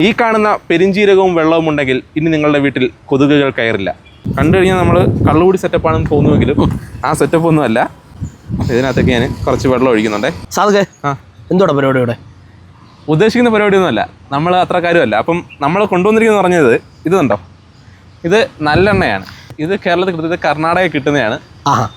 ഈ കാണുന്ന പെരിഞ്ചീരകവും വെള്ളവും ഉണ്ടെങ്കിൽ ഇനി നിങ്ങളുടെ വീട്ടിൽ കൊതുകുകൾ കയറില്ല. കണ്ടു കഴിഞ്ഞാൽ നമ്മൾ കള്ളുകൂടി സെറ്റപ്പാണെന്ന് തോന്നുമെങ്കിലും ആ സെറ്റപ്പ് ഒന്നും അല്ല. ഇതിനകത്തേക്ക് ഞാൻ കുറച്ച് വെള്ളം ഒഴിക്കുന്നുണ്ടേ. സാധകെ ആ. എന്തോടാ പരിപാടി ഇവിടെ? ഉദ്ദേശിക്കുന്ന പരിപാടിയൊന്നുമല്ല. നമ്മൾ അത്ര കാര്യമല്ല അപ്പം നമ്മൾ കൊണ്ടുവന്നിരിക്കുന്നത് പറഞ്ഞത് ഇത് കണ്ടോ? ഇത് നല്ലെണ്ണയാണ്. ഇത് കേരളത്തിൽ കിട്ടുന്നത് കർണാടക കിട്ടുന്നതാണ്.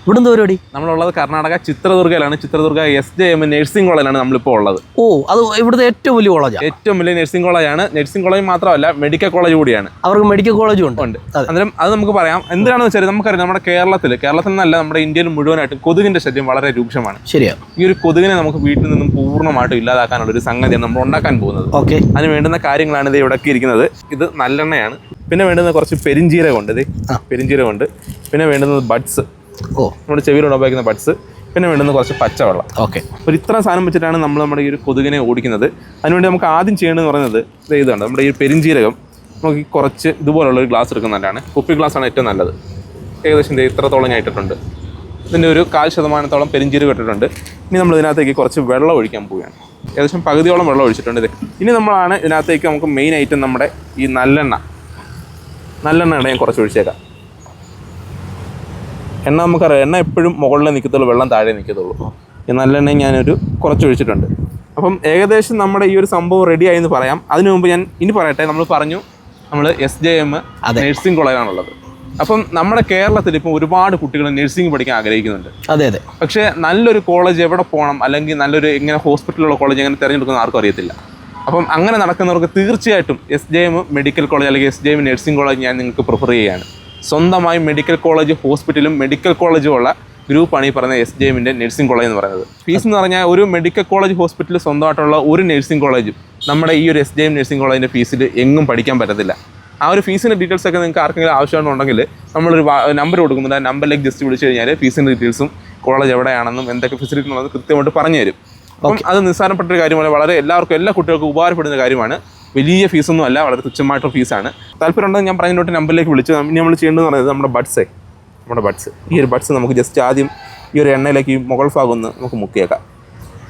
പരിപാടി നമ്മളുള്ളത് Karnataka ചിത്രദുർഗയിലാണ്. Chitradurga S J M nursing കോളേജിലാണ് നമ്മളിപ്പോൾ ഉള്ളത്. ഓ അത് ഇവിടുത്തെ ഏറ്റവും വലിയ കോളേജ് ഏറ്റവും വലിയ നഴ്സിംഗ് കോളേജാണ് നഴ്സിംഗ് കോളേജ് മാത്രമല്ല മെഡിക്കൽ കോളേജ് കൂടിയാണ്. അവർക്ക് മെഡിക്കൽ കോളേജും ഉണ്ട്. ഉണ്ട്. അന്നേരം അത് നമുക്ക് പറയാം എന്താണെന്ന് വെച്ചാൽ നമുക്കറിയാം നമ്മുടെ കേരളത്തിൽ കേരളത്തിൽ നിന്നല്ല നമ്മുടെ ഇന്ത്യയിൽ മുഴുവനായിട്ടും കൊതുകിന്റെ ശല്യം വളരെ രൂക്ഷമാണ്. ശരിയാണ് ഈ ഒരു കൊതുകിനെ നമുക്ക് വീട്ടിൽ നിന്നും പൂർണമായിട്ടും ഇല്ലാതാക്കാനുള്ള ഒരു സംഗതിയാണ് നമ്മൾ ഉണ്ടാക്കാൻ പോകുന്നത്. ഓക്കെ. അതിന് വേണ്ടുന്ന കാര്യങ്ങളാണ് ഇത് ഇവിടെ ഇരിക്കുന്നത്. ഇത് നല്ലെണ്ണയാണ്. പിന്നെ വേണ്ടുന്ന കുറച്ച് പെരിഞ്ചീരകമുണ്ട് ഇത്. പെരിഞ്ചീരകമുണ്ട് പിന്നെ വേണ്ടുന്നത് ബഡ്സ്. ഓ. നമ്മുടെ ചെവിയിലൂടെ ഉപയോഗിക്കുന്ന ബഡ്സ്. പിന്നെ വേണ്ടുന്ന കുറച്ച് പച്ചവെള്ളം. ഓക്കെ. അപ്പോൾ ഇത്ര സാധനം വെച്ചിട്ടാണ് നമ്മൾ നമ്മുടെ ഈ ഒരു കൊതുകിനെ ഓടിക്കുന്നത്. അതിനുവേണ്ടി നമുക്ക് ആദ്യം ചെയ്യേണ്ടതെന്ന് പറയുന്നത് ഇത് ഇതാണ് നമ്മുടെ ഈ പെരിഞ്ചീരകം നമുക്ക് കുറച്ച് ഇതുപോലുള്ള ഒരു ഗ്ലാസ് എടുക്കുന്നതാണ് കുപ്പി ഗ്ലാസ് ആണ് ഏറ്റവും നല്ലത്. ഏകദേശം ഇത്രത്തോളം ഞാൻ ഇട്ടിട്ടുണ്ട്. ഇതിന്റെ ഒരു കാൽ ശതമാനത്തോളം പെരിഞ്ചീരകം ഇട്ടിട്ടുണ്ട്. ഇനി നമ്മൾ ഇതിനകത്തേക്ക് കുറച്ച് വെള്ളം ഒഴിക്കാൻ പോവുകയാണ്. ഏകദേശം പകുതിയോളം വെള്ളം ഒഴിച്ചിട്ടുണ്ട് ഇത് ഇനി നമ്മളാണ് ഇതിനകത്തേക്ക് നമുക്ക് മെയിൻ ഐറ്റം നമ്മുടെ ഈ നല്ലെണ്ണ. നല്ലെണ്ണ ഞാൻ കുറച്ച് ഒഴിച്ചേക്കാം. എണ്ണ നമുക്കറിയാം എണ്ണ എപ്പോഴും മുകളിൽ നിൽക്കത്തുള്ളൂ വെള്ളം താഴെ നിൽക്കത്തുള്ളൂ. ഈ നല്ലെണ്ണ ഞാനൊരു കുറച്ച് ഒഴിച്ചിട്ടുണ്ട്. അപ്പം ഏകദേശം നമ്മുടെ ഈ ഒരു സംഭവം റെഡി ആയി എന്ന് പറയാം. അതിനു മുമ്പ് ഞാൻ ഇനി പറയട്ടെ നമ്മൾ പറഞ്ഞു നമ്മൾ എസ് ജെ എം അതെ. നഴ്സിംഗ് കോളേജാണുള്ളത് അപ്പം നമ്മുടെ കേരളത്തിൽ ഇപ്പോൾ ഒരുപാട് കുട്ടികൾ നഴ്സിംഗ് പഠിക്കാൻ ആഗ്രഹിക്കുന്നുണ്ട്. അതെ അതെ. പക്ഷേ നല്ലൊരു കോളേജ് എവിടെ പോകണം അല്ലെങ്കിൽ നല്ലൊരു എങ്ങനെ ഹോസ്പിറ്റലുള്ള കോളേജ് എങ്ങനെ തിരഞ്ഞെടുക്കുന്ന ആർക്കും അറിയത്തില്ല. അപ്പം അങ്ങനെ നടക്കുന്നവർക്ക് തീർച്ചയായിട്ടും S J M medical college അല്ലെങ്കിൽ S J M nursing college ഞാൻ നിങ്ങൾക്ക് പ്രിഫർ ചെയ്യുകയാണ്. സ്വന്തമായി മെഡിക്കൽ കോളേജ് ഹോസ്പിറ്റലും മെഡിക്കൽ കോളേജും ഉള്ള ഗ്രൂപ്പാണ് ഈ പറയുന്ന എസ് ജെ എമ്മിന്റെ നഴ്സിംഗ് കോളേജ് എന്ന് പറയുന്നത്. ഫീസ് എന്ന് പറഞ്ഞാൽ ഒരു മെഡിക്കൽ കോളേജ് ഹോസ്പിറ്റൽ സ്വന്തമായിട്ടുള്ള ഒരു നഴ്സിംഗ് കോളേജും നമ്മുടെ ഈ ഒരു എസ് ജെ എം നഴ്സിംഗ് കോളേജിന്റെ ഫീസിൽ എങ്ങും പഠിക്കാൻ പറ്റത്തില്ല. ആ ഒരു ഫീസിന്റെ ഡീറ്റെയിൽസ് ഒക്കെ നിങ്ങൾക്ക് ആർക്കെങ്കിലും ആവശ്യമാണെന്നുണ്ടെങ്കിൽ നമ്മളൊരു നമ്പർ കൊടുക്കുന്നുണ്ട്. ആ നമ്പറിലേക്ക് ജസ്റ്റ് വിളിച്ചു കഴിഞ്ഞാൽ ഫീസിന്റെ ഡീറ്റെയിൽസും കോളേജ് എവിടെയാണെന്നും എന്തൊക്കെ ഫെസിലിറ്റി ഉള്ളത് കൃത്യമായിട്ട് പറഞ്ഞു തരും അപ്പം അത് നിസ്സാരപ്പെട്ട ഒരു കാര്യമാണ്. വളരെ എല്ലാവർക്കും എല്ലാ കുട്ടികൾക്കും ഉപകാരപ്പെടുന്ന കാര്യമാണ്. വലിയ ഫീസൊന്നും അല്ല വളരെ തുച്ഛമായിട്ടുള്ള ഫീസാണ്. താല്പര്യം ഉണ്ടെങ്കിൽ ഞാൻ പറഞ്ഞിട്ട് നമ്പറിലേക്ക് വിളിച്ച് ഇനി നമ്മൾ ചെയ്യേണ്ടതെന്ന് പറയുന്നത് നമ്മുടെ ബഡ്സേ നമ്മുടെ ബഡ്സ് ഈ ഒരു ബഡ്സ് നമുക്ക് ജസ്റ്റ് ആദ്യം ഈ ഒരു എണ്ണയിലേക്ക് മുകൾ ഭാഗം ഒന്ന് നമുക്ക് മുക്കിയേക്കാം.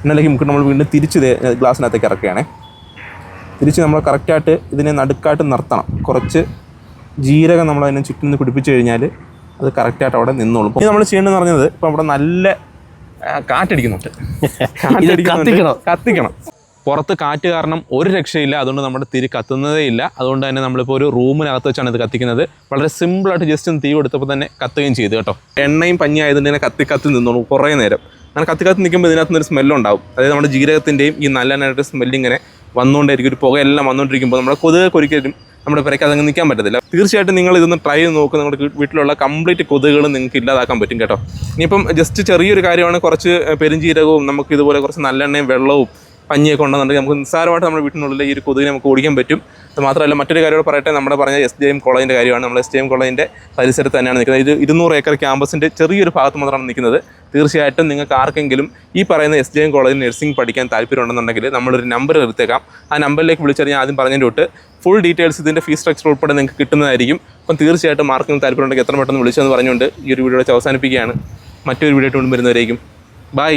എണ്ണയിലേക്ക് മുക്കി നമ്മൾ വീണ്ടും തിരിച്ച് ഗ്ലാസ്സിനകത്തേക്ക് ഇറക്കുകയാണേ. തിരിച്ച് നമ്മൾ കറക്റ്റായിട്ട് ഇതിനെ നടുക്കായിട്ട് നിർത്തണം. കുറച്ച് ജീരകം നമ്മൾ അതിനെ ചുറ്റും നിന്ന് പിടിപ്പിച്ച് കഴിഞ്ഞാൽ അത് കറക്റ്റായിട്ട് അവിടെ നിന്നോളും. ഇനി നമ്മൾ ചെയ്യേണ്ടതെന്ന് പറഞ്ഞത് ഇപ്പോൾ അവിടെ നല്ല കാറ്റടിക്കുന്നുണ്ട്. കത്തിക്കണം. കത്തിക്കണം. പുറത്ത് കാറ്റ് കാരണം ഒരു രക്ഷയില്ല. അതുകൊണ്ട് നമ്മുടെ തിരി കത്തുന്നതേ ഇല്ല. അതുകൊണ്ട് തന്നെ നമ്മളിപ്പോൾ ഒരു റൂമിനകത്ത് വെച്ചാണ് ഇത് കത്തിക്കുന്നത്. വളരെ സിമ്പിളായിട്ട് ജസ്റ്റ് ഒന്ന് തീ കൊടുത്തപ്പോൾ തന്നെ കത്തുകയും ചെയ്തു കേട്ടോ. എണ്ണയും പഞ്ഞി ആയതുകൊണ്ട് തന്നെ കത്തി കത്തി നിന്നോളൂ കുറേ നേരം. അങ്ങനെ കത്തി കത്തി നിൽക്കുമ്പോൾ ഇതിനകത്ത് ഒരു സ്മെല്ലുണ്ടാവും അതായത് നമ്മുടെ ജീരകത്തിന്റെയും ഈ നല്ല എണ്ണയുടെ സ്മെല്ലിങ്ങനെ വന്നുകൊണ്ടേയിരിക്കും. ഒരു പുകയെല്ലാം വന്നുകൊണ്ടിരിക്കുമ്പോൾ നമ്മുടെ കൊതുക് ഒരിക്കലും നമ്മുടെ പുരയ്ക്ക് അതങ്ങ് നിൽക്കാൻ പറ്റത്തില്ല. തീർച്ചയായിട്ടും നിങ്ങൾ ഇതൊന്ന് ട്രൈ ചെയ്ത് നോക്കുക നിങ്ങളുടെ വീട്ടിലുള്ള കംപ്ലീറ്റ് കൊതുകുകളും നിങ്ങൾക്ക് ഇല്ലാതാക്കാൻ പറ്റും കേട്ടോ. ഇനിയിപ്പം ജസ്റ്റ് ചെറിയൊരു കാര്യമാണ് കുറച്ച് പെരുംജീരകവും നമുക്ക് ഇതുപോലെ കുറച്ച് നല്ലെണ്ണയും വെള്ളവും പഞ്ഞിയൊക്കെ ഉണ്ടെന്നുണ്ടെങ്കിൽ നമുക്ക് നിസ്സാരമായിട്ട് നമ്മുടെ വീട്ടിനുള്ളിൽ ഈ ഒരു കൊതുകിനെ നമുക്ക് ഓടിക്കാൻ പറ്റും. അത് മാത്രമല്ല മറ്റൊരു കാര്യം കൂടെ പറയട്ടെ നമ്മുടെ പറഞ്ഞ എസ് ഡി എം കോളേജിന്റെ കാര്യമാണ്. നമ്മൾ എസ് ഡി എം കോളേജിന്റെ പരിസരത്ത് തന്നെയാണ് നിൽക്കുന്നത്. ഇത് ഇരുന്നൂറ് ഏക്കർ ക്യാമ്പസിന്റെ ചെറിയൊരു ഭാഗത്ത് മാത്രമാണ് നിൽക്കുന്നത്. തീർച്ചയായിട്ടും നിങ്ങൾക്ക് ആർക്കെങ്കിലും ഈ പറയുന്ന എസ് ജെ എം കോളേജിൽ നഴ്സിംഗ് പഠിക്കാൻ താല്പര്യമുണ്ടെന്നുണ്ടെങ്കിൽ നമ്മളൊരു നമ്പർ എടുത്തേക്കാം. ആ നമ്പറിലേക്ക് വിളിച്ചറിഞ്ഞാൽ ആദ്യം പറഞ്ഞതിന്റെ തൊട്ട് ഫുൾ ഡീറ്റെയിൽസ് ഇതിന്റെ ഫീസ് സ്ട്രക്ചർ ഉൾപ്പെടെ നിങ്ങൾക്ക് കിട്ടുന്നതായിരിക്കും. അപ്പം തീർച്ചയായിട്ടും ആർക്കും താല്പര്യമുണ്ടെങ്കിൽ എത്ര പെട്ടെന്ന് വിളിച്ചെന്ന് പറഞ്ഞുകൊണ്ട് ഈ ഒരു വീഡിയോ അവസാനിപ്പിക്കുകയാണ്. മറ്റൊരു വീഡിയോ ആയിട്ട് വരുന്നവരേക്കും. ബൈ